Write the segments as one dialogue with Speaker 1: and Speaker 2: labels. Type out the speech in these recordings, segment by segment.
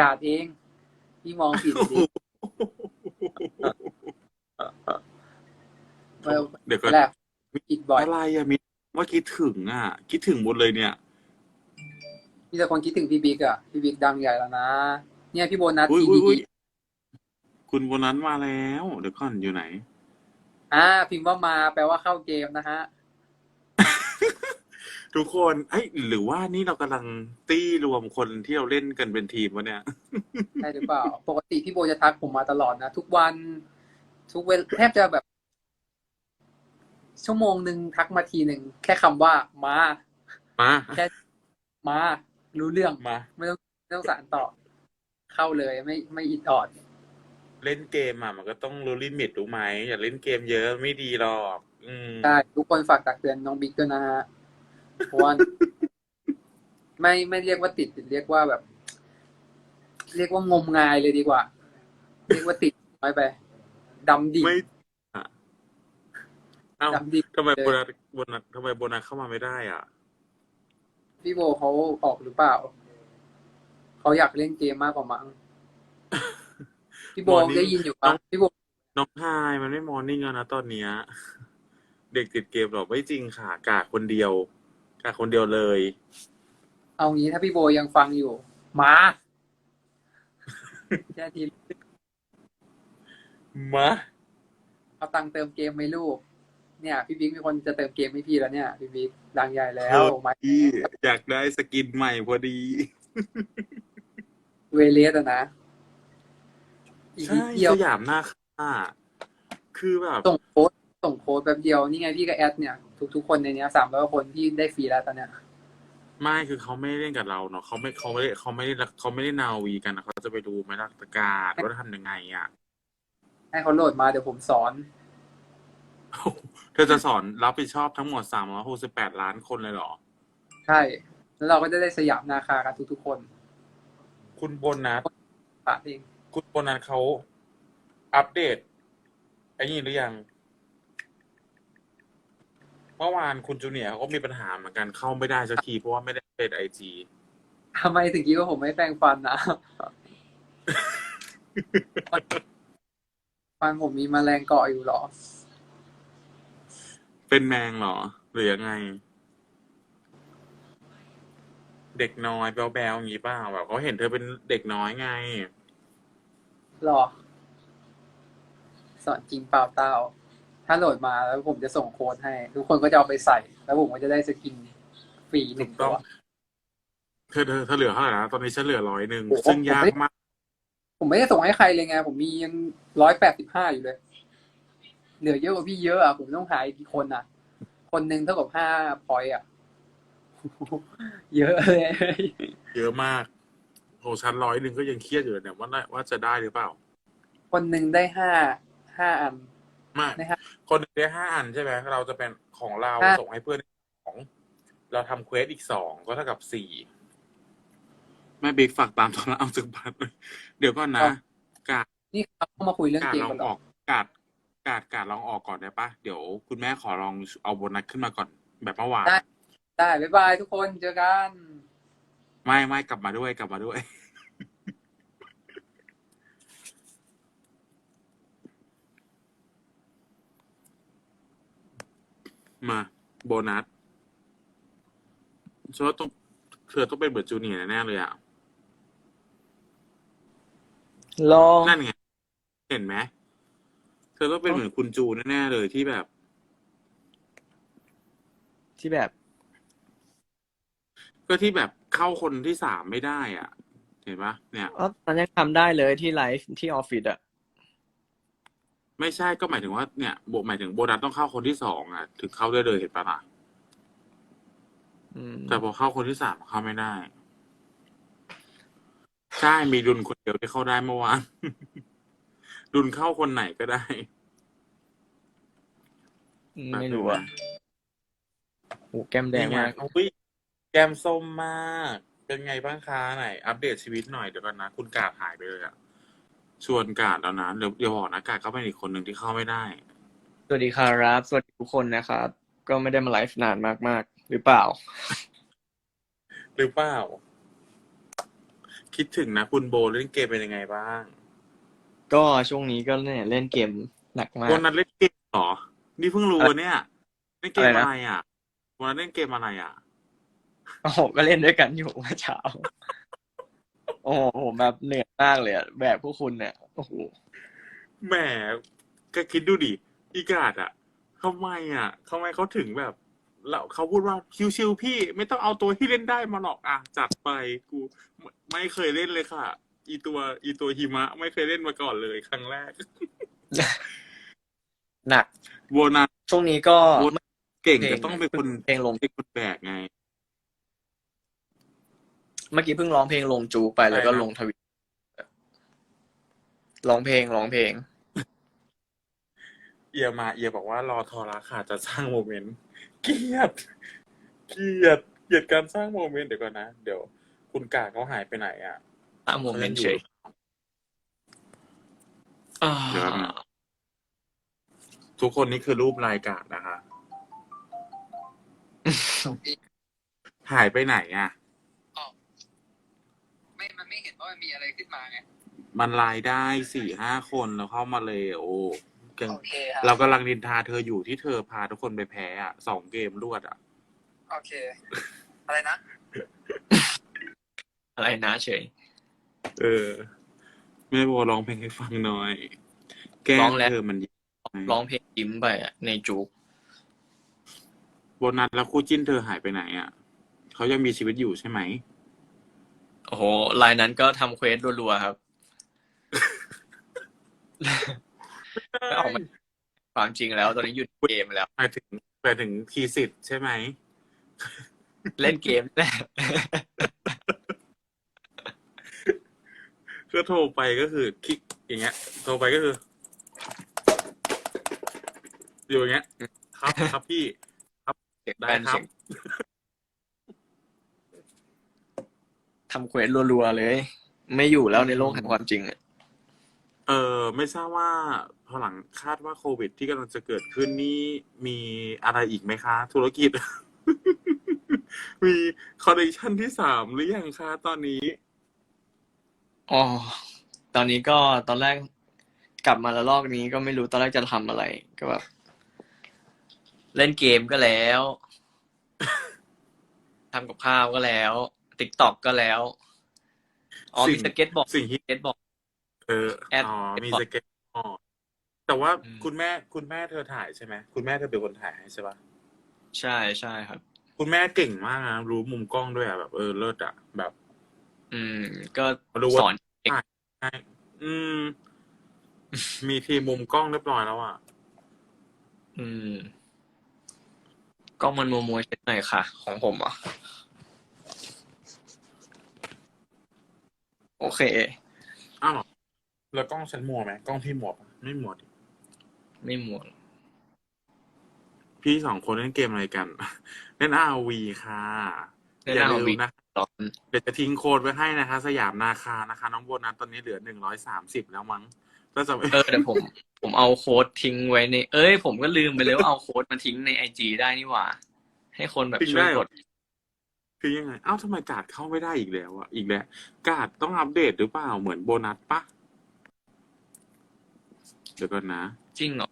Speaker 1: กาศเอง พี่มองผิดดิเดี๋
Speaker 2: ยวก่อน
Speaker 1: แรกผิดบ่อย
Speaker 2: อะไรอะมีว่าคิดถึงอะคิดถึงหมดเลยเนี่ย
Speaker 1: มีแต่คนคิดถึงพี่บิ๊กอะพี่บิ๊กดังใหญ่แล้วนะ เนี่ยพี่โบนัส
Speaker 2: อุ้ย
Speaker 1: ที
Speaker 2: อุ้ยอุ้ยคุณโบนัสมาแล้ว เดี๋ยวก่อนอยู่ไหน
Speaker 1: อ่าพิมพ์ว่ามาแปลว่าเข้าเกมนะฮะ
Speaker 2: ทุกคนเอ้ยหรือว่านี่เรากำลังตี้รวมคนที่เราเล่นกันเป็นทีมวะเนี่ย
Speaker 1: ใช่หรือเปล่า ปกติพี่โบจะทักผมมาตลอดนะ ทุกวัน ทุกเวลแทบจะแบบ ชั่วโมงหนึ่งทักมาทีหนึ่ง แค่คำว่า มา
Speaker 2: มา
Speaker 1: แค่มา รู้เรื่อง
Speaker 2: มา
Speaker 1: ไม่ต้องไม่ต้องสารต่อ เข้าเลยไม่ไม่อิดออด
Speaker 2: เล่นเกมอะมันก็ต้องรู้ลิมิตรู้ไหมอย่าเล่นเกมเยอะไม่ดีหรอก อืม
Speaker 1: ใช่ ทุกคนฝากตักเตือนน้องบิ๊กด้วยนะฮะ เพราะว่าไม่ไม่เรียกว่าติดเรียกว่าแบบ เรียกว่างมงายเลยดีกว่า เรียกว่าติดน้อยไปดำดิ
Speaker 2: ไม่อะเอ้า
Speaker 1: ดำดิ
Speaker 2: ทำไมโบนัสโบนัสทำไมโบนัสเข้ามาไม่ได้อะ
Speaker 1: พี่โบเขาออกหรือเปล่า เขาอยากเล่นเกมมากกว่ามั้งพี่โบ
Speaker 2: Morning
Speaker 1: ได้ยินอยู่ปะพี่โบ
Speaker 2: น้องไฮายมันไม่มอร์นิ่งแล้วนะตอนเนี้ย เด็กติดเกมหรอกไม่จริงค่ะกาคนเดียว กาคนเดียวเลย
Speaker 1: เอางี้ถ้าพี่โบยังฟังอยู่ มาแค่ที
Speaker 2: มา
Speaker 1: เอาตังค์เติมเกมไหมลูก เนี่ย พี่บิ๊กมีคนจะเติมเกมให้พี่แล้วเนี่ย พี่บิ๊กดังใหญ่แล้วมา
Speaker 2: พี่อยากได้สกินใหม่พอดี
Speaker 1: เวเลสอะนะอีกนิ
Speaker 2: ใช่
Speaker 1: ดเดียว
Speaker 2: สยามหน้าค่าคือแบบ
Speaker 1: ส่งโค้ด ส่งโค้ดแป๊บเดียว นี่ไงพี่ก็แอดเนี่ย ทุกๆคนในเนี้ยสามร้อยคนที่ได้ฟรีแล้วตอนเนี้ย
Speaker 2: ไม่คือเขาไม่ได้เล่นกับเราเนาะเขาไม่เขาไม่ได้เขาไม่ได้เขาไม่ได้นาวีกันนะเขาจะไปดูไหมล่ะประกาศว่าทำยังไงอะ
Speaker 1: ให้เขาโหลดมาเดี๋ยวผมสอน
Speaker 2: เธอจะสอนรับผิดชอบทั้งหมดสามร้อยหกสิบแปดล้านคนเลยเหรอ
Speaker 1: ใช่ แล้วเราก็จะได้สยามนาคากันทุกๆคน
Speaker 2: คุณโบนัส
Speaker 1: ฝากเอง
Speaker 2: คุณโบนัสเขาอัปเดตไอ้นี่หรือยัง เมื่อวานคุณจูเนียร์เขาก็มีปัญหาเหมือนกันเข้าไม่ได้สักทีเพราะว่าไม่ได้เป็นไอจี
Speaker 1: ทำไมถึงคิดว่าผมไม่แปรงฟันนะ ฟันผมมีแมลงเกาะอยู่เหรอ
Speaker 2: เป็นแมงเหรอ หรือยังไง เด็กน้อยแบลๆอย่างนี้เปล่าแบบเขาเห็นเธอเป็นเด็กน้อยไง
Speaker 1: หรอ สอนจริงเปล่าเต้า ถ้าโหลดมาแล้วผมจะส่งโค้ดให้ ทุกคนก็จะเอาไปใส่ แล้วผมก็จะได้สกินฟรีหนึ่ง
Speaker 2: ถูกต้
Speaker 1: ตั
Speaker 2: อง
Speaker 1: ว
Speaker 2: เธอเธอเธอเหลือเท่าไหร่นะตอนนี้ฉันเหลือร้อยหนึ่ง
Speaker 1: โอ้โห
Speaker 2: ซึ่งยากมาก
Speaker 1: ผมไม่ได้ส่งให้ใครเลยไง ผมมียังร้อยแปดสิบห้าอยู่เลย เหลือเยอะกว่าพี่เยอะอะ ผมต้องหาอีกกี่คนอะ คนหนึ่งเท่ากับห้าพอยต์อะ เยอะเลย
Speaker 2: เยอะมากโอ้ฉันร้อยหนึ่งก็ยังเครียดอยู่เลยเนี่ยว่าได้ว่าจะได้หรือเปล่า
Speaker 1: คนหนึ่งได้ห้าห้าอัน
Speaker 2: ไม่
Speaker 1: นะครับ
Speaker 2: คนหนึ่งได้ห้าอันใช่ไหมเราจะเป็นของเรา
Speaker 1: ห้า
Speaker 2: ส่งให้เพื่อนสองเราทำเควสอีกสองก็เท่ากับสี่แม่บิ๊กฝากตามตอนละเอาสึกบัตรเลยเดี๋ยวก่อนนะ กาด
Speaker 1: นี่เขามาคุยเรื่อง
Speaker 2: กาด
Speaker 1: เกม
Speaker 2: ลอ
Speaker 1: กั
Speaker 2: ง
Speaker 1: นเหร
Speaker 2: อ
Speaker 1: อ
Speaker 2: อกกาดกาดกาดลองออกก่อนได้ปะเดี๋ยวคุณแม่ขอลองเอาโบนัสขึ้นมาก่อนแบบเมื่อวาน
Speaker 1: ได้ได้บ๊ายบายทุกคนเจอกัน
Speaker 2: ไม่ไม่กลับมาด้วยกลับมาด้วย มาโบนัสฉันว่าต้องเธอต้องเป็นเบิร์ดจูเนียร์แน่ๆเลยอะ
Speaker 3: ลอง
Speaker 2: นั่นไง เห็นไหม เธอต้องเป็นเหมือนคุณจูแน่ๆเลยที่แบบ
Speaker 3: ที่แบบ
Speaker 2: ก็ที่แบบเข้าคนที่สามไม่ได้อะ เห็นปะเนี่ย
Speaker 3: อ๋อตอนยังทำได้เลยที่ไลฟ์ที่ออฟฟิศอะ
Speaker 2: ไม่ใช่ก็หมายถึงว่าเนี่ยโบหมายถึงโบนัสต้องเข้าคนที่สองอะ ถึงเข้าได้เลยเห็นปะล่ะ
Speaker 3: อืม
Speaker 2: แต่พอเข้าคนที่สามเข้าไม่ได้ ใช่มีดุลคนเดียวที่เข้าได้เมื่อวาน ดุลเข้าคนไหนก็ได้
Speaker 3: อืมไม่รู้อะโอ้แก้มแดงมาก
Speaker 2: นี่ไอุ้ยแก้มส้มมาก เป็นไงบ้างคะไหน อัปเดตชีวิตหน่อยเดี๋ยวก่อนนะ คุณกาดหายไปเลยอะ ชวนกาดแล้วนะเดี๋ยวเดี๋ยวบอกนะกาดก็เป็นอีกคนหนึ่งที่เข้าไม่ได้
Speaker 3: สวัสดีครับ สวัสดีทุกคนนะครับ ก็ไม่ได้มาไลฟ์นานมากๆ หรือเปล่า
Speaker 2: หรือเปล่า คิดถึงนะ คุณโบเล่นเกมเป็นยังไงบ้าง
Speaker 3: ก็ช่วงนี้ก็เนี่ยเล่นเกมหนักมาก
Speaker 2: วันนั้นเล่นเกมเหรอ นี่เพิ่งรู้เนี่ย เล่นเกม
Speaker 3: อะไรนะ
Speaker 2: อะไรอะวันนั้นเล่นเกมอะไรอะ
Speaker 3: โอ้โหก็เล่นด้วยกันอยู่เมื่อเช้า โอ้โหผมแบบเหนื่อย มากเลยอะแบบพวกคุณเนี่ยโอ้โห
Speaker 2: แหมก็คิดดูดิอีกาดอะทำไมอะทำไมเขาถึงแบบแล้วเขาพูดว่าชิวๆพี่ ไม่ต้องเอาตัวที่เล่นได้มาหรอกอะจัดไปกูไม่ไม่เคยเล่นเลยค่ะ อีตัวอีตัวหิมะ ไม่เคยเล่นมาก่อนเลยครั้งแรก
Speaker 3: หนัก
Speaker 2: โวนา
Speaker 3: ช่วงนี้ก็
Speaker 2: โวนาเก่ง
Speaker 3: เพลง
Speaker 2: จะต้องเป็นคน
Speaker 3: เพลงลง
Speaker 2: เป็นคนแบกไง
Speaker 3: เมื่อกี้เพิ่งร้องเพลงลงจูไปแล้วก็
Speaker 2: อะไรนะ
Speaker 3: ลงทวิต ร้องเพลงร้องเพลง
Speaker 2: เอียมาเอียบอกว่ารอทอราค่ะจะสร้างโมเมนต์เกลียดเกลียดเกลียดการสร้างโมเมนต์เดี๋ยวก่อนนะ เดี๋ยว คุณกาเขาหายไปไหนอะ
Speaker 3: ตามโมเมนต์เฉยอ่า
Speaker 2: เดี๋ยวนะทุกคนนี่คือรูปรายการนะคะ หายไปไหนอะ
Speaker 1: ไม่ มันไม่เห็นว่ามันมีอะไรขึ้นมาไง
Speaker 2: มันรายได้สี่ห้าคนแล้วเข้ามาเลยโอ้เก่ง
Speaker 1: โอเคครับ
Speaker 2: เรากำลังดินทาเธออยู่ที่เธอพาทุกคนไปแพ้อะสองเกมรวดอะ
Speaker 1: โอเค อะไรนะ
Speaker 3: อะไรนะเฉย
Speaker 2: เออ แม่โบร้องเพลงให้ฟังหน่อย แก้
Speaker 3: ร้
Speaker 2: ม
Speaker 3: องแล้ว
Speaker 2: เธอมันยิ้ม
Speaker 3: ร้องเพลงยิ้มไปอะในจูก
Speaker 2: โบนัสแล้วคู่จิ้นเธอหายไปไหนอะเขายังมีชีวิตอยู่ใช่ไหม
Speaker 3: โอ้โหลายนั้นก็ทำเควสรัวๆครับไม่ ออกมาความจริงแล้ว ตอนนี้หยุดเกมแล้ว
Speaker 2: หมายถึงหมายถึงทีสิทธ์ใช่ไหม
Speaker 3: เล่นเกมแหละ
Speaker 2: ก็โทรไปก็คือคลิกอย่างเงี้ย โทรไปก็คือ อยู่อย่างเงี้ย ครับครับพี่
Speaker 3: เสียง
Speaker 2: ได้
Speaker 3: แบน
Speaker 2: ครับ
Speaker 3: เสียงทำเควสรัวๆเลย ไม่อยู่แล้วในโลกแห่งความจริงอะ
Speaker 2: เออไม่ทราบว่าพอหลังคาดว่าโควิด ที่กำลังจะเกิดขึ้นนี่มีอะไรอีกไหมคะ ธุรกิจ มีคอนเนคชั่นที่สามหรือยังคะตอนนี้
Speaker 3: อ๋อ ตอนนี้ก็ตอนแรกกลับมาแล้วลอกนี้ก็ไม่รู้ตอนแรกจะทำอะไร ก็แบบ เล่นเกมก็แล้วทำกับข้าวก็แล้ว ติ๊กต็อกก็แล้ว อ๋อ
Speaker 2: สิ่
Speaker 3: มี
Speaker 2: ง
Speaker 3: สเก็ตบอร์ด
Speaker 2: สิ่งที่
Speaker 3: สเก็ตบอร์ด
Speaker 2: เออ
Speaker 3: แอด
Speaker 2: อ๋อมี
Speaker 3: แอด
Speaker 2: สเก็ตบอร์ดแต่ว่า
Speaker 3: อืม
Speaker 2: คุณแม่คุณแม่เธอถ่ายใช่ไหมคุณแม่เธอเป็นคนถ่ายให้ใช่ปะ
Speaker 3: ใช่ใช่ครับ
Speaker 2: คุณแม่เก่งมากนะรู้มุมกล้องด้วยอะแบบเออเลิศอะแบบ
Speaker 3: อืม ก็
Speaker 2: รู้ว่า
Speaker 3: สอนเอง
Speaker 2: ใช่อืม มีทีมมุมกล้องเรียบร้อยแล้วอะ
Speaker 3: อืมกล้องมันมัวมัวๆเช็ดหน่อยค่ะ ของผมอะโอเค
Speaker 2: อ้าวเหรอ แล้วกล้องฉันมัวไหมกล้องพี่มัวปะไม่มัวดิ
Speaker 3: ไม่มัว
Speaker 2: พี่สองคนเล่นเกมอะไรกัน เล่น RV ค่ะ
Speaker 3: เล่น
Speaker 2: อย่า
Speaker 3: ROV
Speaker 2: ลืมนะ
Speaker 3: ร้อน
Speaker 2: เดี๋ยวจะทิ้งโค้ดไว้ให้นะคะ สยามนาคานะคะ น้องโบนัสตอนนี้เหลือหนึ่งร้อยสามสิบแล้วมั้งถ้าจะไม่
Speaker 3: เออเดี๋ยวผม ผมเอาโค้ดทิ้งไว้ใน เอ้ย ผมก็ลืมไปเลยว่าเอาโค้ดมาทิ้งในไอจีได้นี่หว่า ให้คนแบบ
Speaker 2: ทิ้ง
Speaker 3: ช่วย
Speaker 2: ได้เห
Speaker 3: ก
Speaker 2: รอ
Speaker 3: ด
Speaker 2: คือยังไง เอ้าทำไมการ์ดเข้าไม่ได้อีกแล้วอะอีกแล้วการ์ดต้องอัปเดตหรือเปล่าเหมือนโบนัสปะ เดี๋ยวก่อนนะ
Speaker 3: จริงเหรอ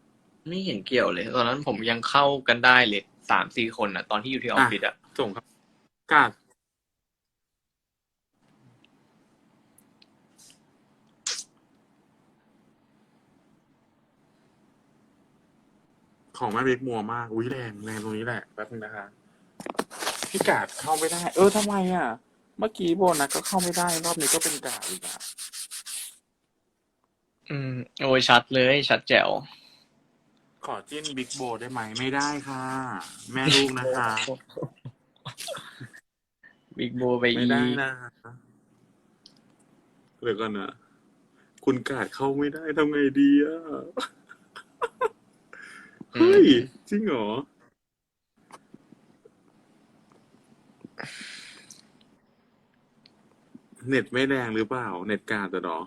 Speaker 3: ไม่เห็นเกี่ยวเลย ตอนนั้นผมยังเข้ากันได้เลยสามสี่คนอะ ตอนที่อยู่ที่ออฟฟิศอะ
Speaker 2: ส่งครับการ์ดของแม่บิ๊กมัวมากอุ้ยแรงแรงตรงนี้แหละแป๊บนึงนะคะพี่กาดเข้าไม่ได้ เออทำไมอะ เมื่อกี้โบนัสก็เข้าไม่ได้ รอบนี้ก็เป็นกาดอีกอะ
Speaker 3: อืมโอ้ยชัดเลย ชัดแจ๋ว
Speaker 2: ขอจิ้นบิ๊กโบได้ไหมไม่ได้ค่ะ แม่ลูกนะคะ
Speaker 3: บิ๊กโบไป
Speaker 2: ไม่
Speaker 3: อี
Speaker 2: ได้นะเดี๋ยวก่อนนะคุณกาดเข้าไม่ได้ทำไงดีอะ
Speaker 3: อื
Speaker 2: เฮ้ย
Speaker 3: ม
Speaker 2: จริงเหรอเน็ตไม่แรงหรือเปล่า เน็ตกาดแต่หรอ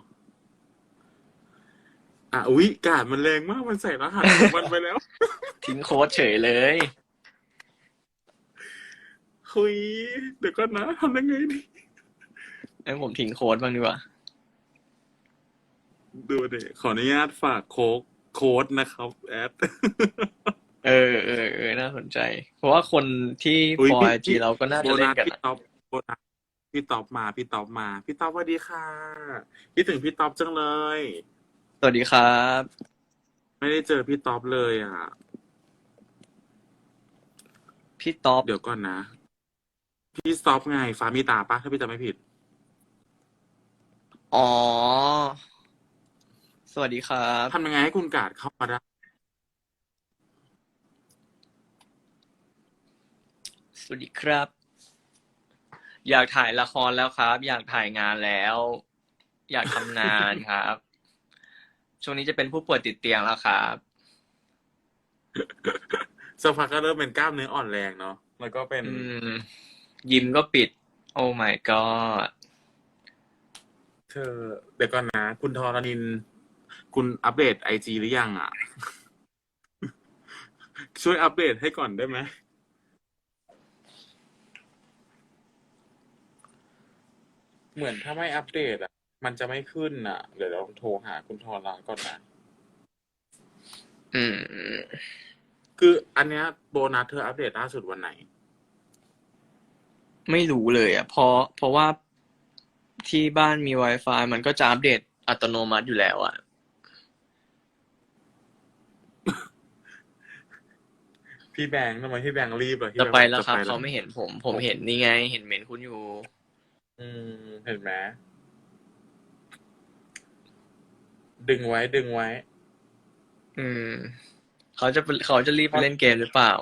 Speaker 2: อะอุ๊ยกาดมันแรงมากมันใส่รหัสของมันไปแล้ว
Speaker 3: ทิ้งโค้ดเฉยเลย
Speaker 2: คุยเดี๋ยวก่อนนะทำยังไงดี
Speaker 3: งั้นผมทิ้งโค้ดบ้างดีกว่า
Speaker 2: ดูเด็ขออนุญาตฝากโค้ดโค้ดนะครับแอด
Speaker 3: เออเออเออน่าสนใจ เพราะว่าคนที่
Speaker 2: อุ๊ย
Speaker 3: ฟอ
Speaker 2: พี่
Speaker 3: ไอจีเราก็น่า
Speaker 2: โบ
Speaker 3: จะเล่
Speaker 2: นั
Speaker 3: น
Speaker 2: ส
Speaker 3: กัน
Speaker 2: พี่
Speaker 3: อะ
Speaker 2: ต๊อปโบนัสพี่ต๊อปมาพี่ต๊อปมา พี่ต๊อปสวัสดีค่ะคิดถึงพี่ต๊อปจังเลย
Speaker 3: สวัสดีครับ
Speaker 2: ไม่ได้เจอพี่ต๊อปเลยอะ
Speaker 3: พี่ต๊อป
Speaker 2: เดี๋ยวก่อนนะ พี่ต๊อปไงฟ้ามีตาปะถ้าพี่จำไม่ผิด
Speaker 3: อ๋อ สวัสดีครับ
Speaker 2: ทำยังไงให้คุณกาดเข้ามาได้
Speaker 3: สวัสดีครับ อยากถ่ายละครแล้วครับ อยากถ่ายงานแล้ว อยากทำงานครับ ช่วงนี้จะเป็นผู้ป่วยติดเตียงแล้วครับ
Speaker 2: สักพักก็เริ่มเป็นกล้ามเนื้ออ่อนแรงเนาะแล้วก็เป็น
Speaker 3: อืม ยิมก็ปิด โอ้ my god
Speaker 2: เธอ เดี๋ยวก่อนนะ คุณทอรนิน คุณอัปเดตไอจีหรือยังอะ ช่วยอัปเดตให้ก่อนได้ไหมเหมือนถ้าไม่อัปเดตอะ มันจะไม่ขึ้นอะ เดี๋ยวเราโทรหาคุณทอราก่อนนะ
Speaker 3: อืม
Speaker 2: คืออันเนี้ยโบนัสเธออัปเดตล่าสุดวันไหน
Speaker 3: ไม่รู้เลยอะเพราะเพราะว่าที่บ้านมี Wi-Fi มันก็จะอัปเดตอัตโนมัติอยู่แล้วอะ
Speaker 2: พี่แบงค์ทำไมพี่แบงค์รีบอะพี่
Speaker 3: จะ
Speaker 2: บงค์
Speaker 3: ไปแล้วครับ
Speaker 2: จะ
Speaker 3: เขาไม่เห็นผม ผมเห็นนี่ไง เห็นเมนคุณอยู่
Speaker 2: อืม เห็นไหม ดึงไว้ดึงไว้
Speaker 3: อืม เขาจะไปเขาจะรีบไปเล่นเกมหรือเปล่า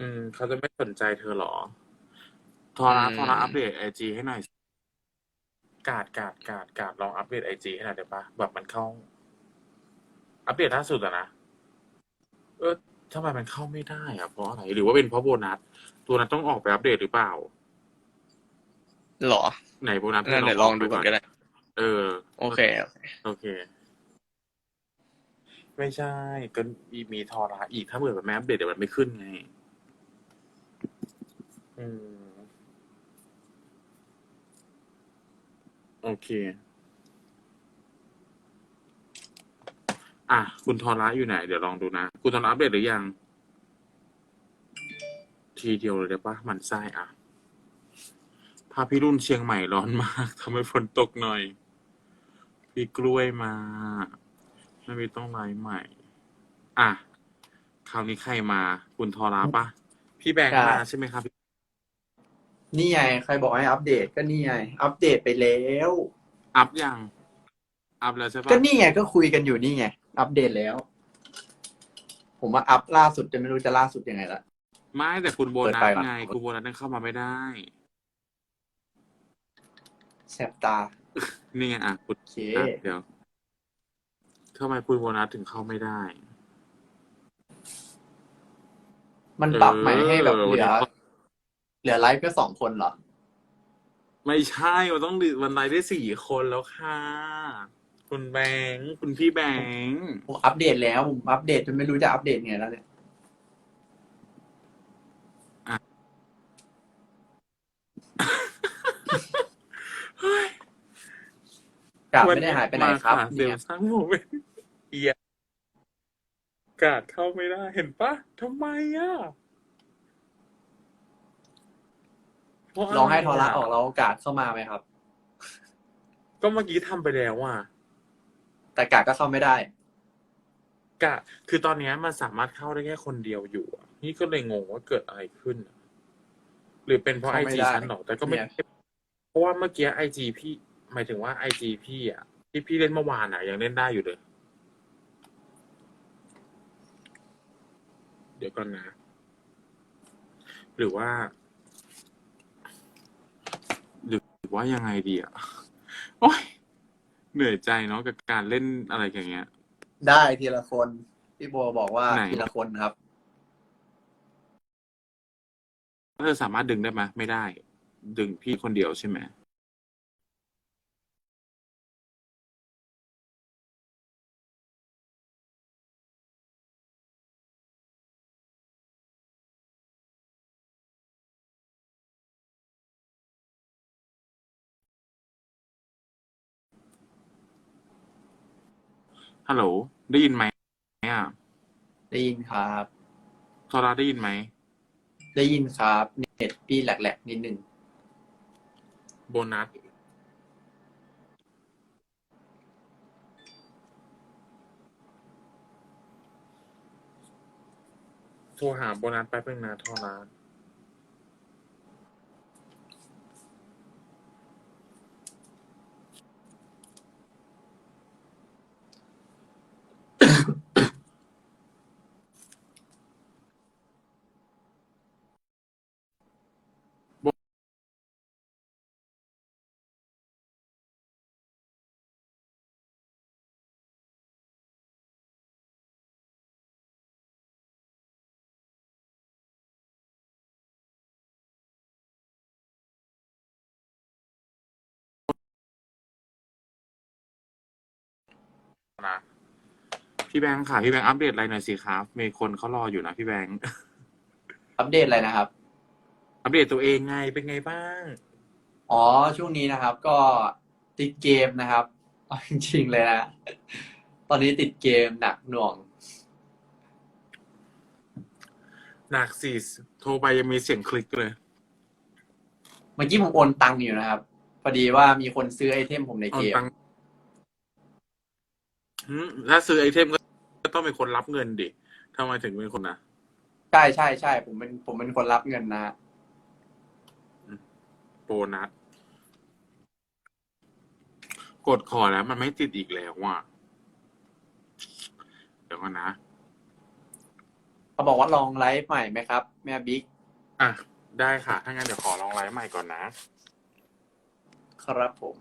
Speaker 2: อืม เขาจะไม่สนใจเธอเหรอ ทอรา
Speaker 3: อืม
Speaker 2: ทอราอัปเดตไอจีให้หน่อย กาดกาดกาดกาดลองอัปเดตไอจีให้หน่อยได้ปะแบบมันเข้า อัปเดตล่าสุดอะนะ เออทำไมมันเข้าไม่ได้อะเพราะอะไร หรือว่าเป็นเพราะโบนัส ตัวนั้นต้องออกไปอัปเดตหรือเปล่า
Speaker 3: หรอ
Speaker 2: ไหนโบนัส
Speaker 3: งั้นเดี๋ยวลองดูก่อนก็ได้
Speaker 2: เออ
Speaker 3: โอเค
Speaker 2: โอเค ไม่ใช่ก็มีมีทอราอีกถ้าเกิดแบบแม่อัปเดตเดี๋ยวมันไม่ขึ้นไง อืม โอเค อะ คุณทอระอยู่ไหน เดี๋ยวลองดูนะ คุณทอระอัปเดตหรือยัง ทีเดียวเลยได้ปะมันไส้อะพาพี่รุ่นเชียงใหม่ร้อนมากทำให้ฝนตกหน่อย พี่กล้วยมาไม่มีต้องไลฟ์ใหม่ อะ คราวนี้ใครมา คุณทอราปะพี่แบงค์
Speaker 4: ครับ
Speaker 2: มาใช่ไหมครับ
Speaker 4: นี่ไง ใครบอกให้อัปเดตก็นี่ไง อัปเดตไปแล้ว
Speaker 2: อัพยัง อัพแล้วใช่ปะ
Speaker 4: ก็นี่ไงก็คุยกันอยู่นี่ไง อัปเดตแล้ว ผมว่าอัปล่าสุดจะไม่รู้จะล่าสุดยังไงละ
Speaker 2: ไม่แต่คุณโบนัส
Speaker 4: เปิดไฟก่อน
Speaker 2: ไง คุณโบนัสยังเข้ามาไม่ได้
Speaker 4: แสบตา
Speaker 2: นี่ไงอะคุณ
Speaker 4: โอเค
Speaker 2: อะเดี๋ยวทำไมคุณโบนัสถึงเข้าไม่ได้
Speaker 4: มันปรับใหม่ให้แบบ
Speaker 2: เออ
Speaker 4: เหลือ
Speaker 2: วันนี้
Speaker 4: เหลือไลฟ์ก็สองคนเหรอ
Speaker 2: ไม่ใช่ มันต้องวันไลฟ์ได้สี่คนแล้วค่ะ คุณแบงค์คุณพี่แบงค์
Speaker 4: ผมอัปเดตแล้วผมอัปเดตจนไม่รู้จะอัปเดตไงแล้วเนี่ย กลับไม่ได้หายไปไหนครับ
Speaker 2: มาะเดี๋ยว
Speaker 4: เนี่ย
Speaker 2: สร้างโมเมนต์เอียกาดเข้าไม่ได้ เห็นปะทำไมอะเพราะะไล
Speaker 4: องให้ทอระออกแล้วโอกาสเข้ามาไหมครับ
Speaker 2: ก็เมื่อกี้ทำไปแล้วอะ
Speaker 4: แต่กาดก็เข้าไม่ได้
Speaker 2: กะคือตอนเนี้ยมันสามารถเข้าได้แค่คนเดียวอยู่อะนี่ก็เลยงงว่าเกิดอะไรขึ้นอะหรือเป็นเพราะไอ
Speaker 4: เข้าไม่
Speaker 2: จี
Speaker 4: ได้
Speaker 2: ฉันหรอแต่ก็ไม่
Speaker 4: เนี่ย
Speaker 2: เพราะว่าเมื่อกี้ไอจีพี่ หมายถึงว่าไอจีพี่อะที่พี่เล่นเมื่อวานอะ ยังเล่นได้อยู่เลย เดี๋ยวก่อนนะ หรือว่า หรือว่ายังไงดีอะ โอ้ยเหนื่อยใจเนาะกับการเล่นอะไรอย่างเงี้ย
Speaker 4: ได้ทีละคน พี่โบบอกว่า
Speaker 2: ไหน
Speaker 4: ทีละคนครับ
Speaker 2: เธอสามารถดึงได้ไหมไม่ได้ ดึงพี่คนเดียวใช่ไหม ฮัลโหล ได้ยินไหมอะ
Speaker 4: ได้ยินครับ
Speaker 2: โซลาได้ยินไหม
Speaker 4: ได้ยินครับ เน็ตพี่แหลกๆนิดนึง
Speaker 2: โบนัส โทรหาโบนัสแป๊บนึงนะโทรนะ นะพี่แบงค์ค่ะ พี่แบงค์อัปเดตอะไรหน่อยสิครับ มีคนเขารออยู่นะพี่แบงค์
Speaker 4: อัปเดตอะไรนะครับ
Speaker 2: อัปเดตตัวเองไงเป็นไงบ้าง
Speaker 4: อ๋อ ช่วงนี้นะครับ ก็ติดเกมนะครับเอาจริงๆเลยนะ ตอนนี้ติดเกมหนักหน่วง
Speaker 2: หนักสิโทรไปยังมีเสียงคลิกเลย
Speaker 4: เมื่อกี้ผมโอนตังค์อยู่นะครับ พอดีว่ามีคนซื้อไอเทมผมใน
Speaker 2: เอา
Speaker 4: เกม
Speaker 2: ตังค์ หืมถ้าซื้อไอเทมก็ต้องเป็นคนรับเงินดิทำไมถึงเป็นคนนะ
Speaker 4: ใช่ใช่ใช่ผมเป็นผมเป็นคนรับเงินนะฮะ
Speaker 2: โบนัสกดขอแล้ว มันไม่ติดอีกแล้วว่ะเดี๋ยวก่อนนะ
Speaker 4: เขาบอกว่าลองไลฟ์ใหม่ไหมครับ แม่บิ๊ก
Speaker 2: อะ ได้ค่ะ ถ้างั้นเดี๋ยวขอลองไลฟ์ใหม่ก่อนนะ
Speaker 4: ครับผม